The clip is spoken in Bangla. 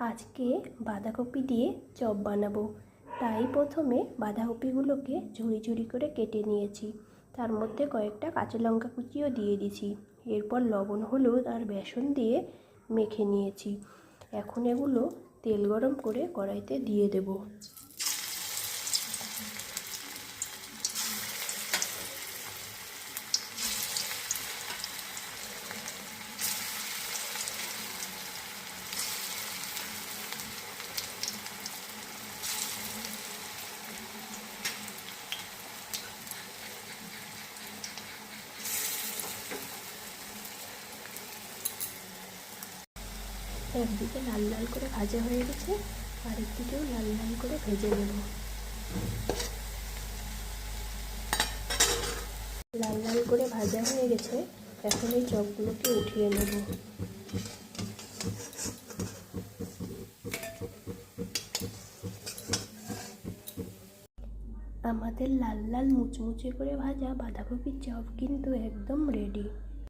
আজকে বাঁধাকপি দিয়ে চপ বানাবো। তাই প্রথমে বাঁধাকপিগুলোকে ঝুড়ি ঝুড়ি করে কেটে নিয়েছি। তার মধ্যে কয়েকটা কাঁচা লঙ্কা কুচিও দিয়ে দিছি। এরপর লবণ, হলুদ আর বেসন দিয়ে মেখে নিয়েছি। এখন এগুলো তেল গরম করে কড়াইতে দিয়ে দেবো। একদিকে লাল লাল করে ভাজা হয়ে গেছে আরেক দিকেও লাল লাল করে ভেজে নেব। লাল লাল করে ভাজা হয়ে গেছে, এখন এই চপগুলোকে উঠিয়ে নেব। আমাদের লাল লাল মুচমুচে করে ভাজা বাঁধাকপির চপ কিন্তু একদম রেডি